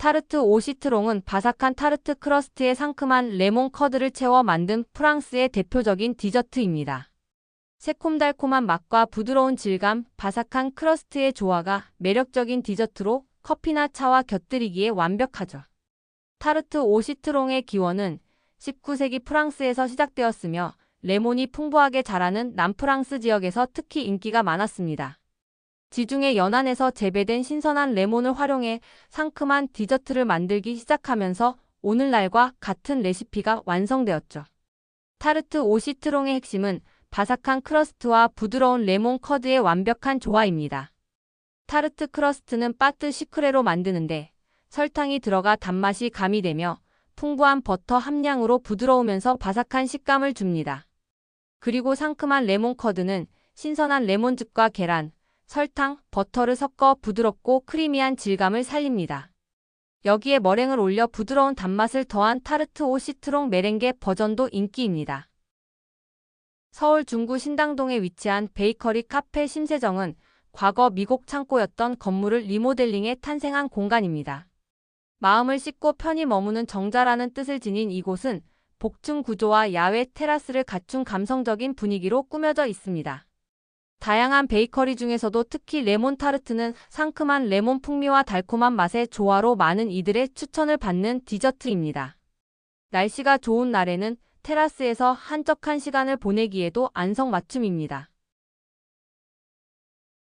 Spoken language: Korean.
타르트 오시트롱은 바삭한 타르트 크러스트에 상큼한 레몬 커드를 채워 만든 프랑스의 대표적인 디저트입니다. 새콤달콤한 맛과 부드러운 질감, 바삭한 크러스트의 조화가 매력적인 디저트로 커피나 차와 곁들이기에 완벽하죠. 타르트 오시트롱의 기원은 19세기 프랑스에서 시작되었으며 레몬이 풍부하게 자라는 남프랑스 지역에서 특히 인기가 많았습니다. 지중해 연안에서 재배된 신선한 레몬을 활용해 상큼한 디저트를 만들기 시작하면서 오늘날과 같은 레시피가 완성되었죠. 타르트 오시트롱의 핵심은 바삭한 크러스트와 부드러운 레몬 커드의 완벽한 조화입니다. 타르트 크러스트는 빠트 시크레로 만드는데 설탕이 들어가 단맛이 가미되며 풍부한 버터 함량으로 부드러우면서 바삭한 식감을 줍니다. 그리고 상큼한 레몬 커드는 신선한 레몬즙과 계란, 설탕, 버터를 섞어 부드럽고 크리미한 질감을 살립니다. 여기에 머랭을 올려 부드러운 단맛을 더한 타르트 오 시트롱 메렝게 버전도 인기입니다. 서울 중구 신당동에 위치한 베이커리 카페 심세정은 과거 미국 창고였던 건물을 리모델링해 탄생한 공간입니다. 마음을 씻고 편히 머무는 정자라는 뜻을 지닌 이곳은 복층 구조와 야외 테라스를 갖춘 감성적인 분위기로 꾸며져 있습니다. 다양한 베이커리 중에서도 특히 레몬 타르트는 상큼한 레몬 풍미와 달콤한 맛의 조화로 많은 이들의 추천을 받는 디저트입니다. 날씨가 좋은 날에는 테라스에서 한적한 시간을 보내기에도 안성맞춤입니다.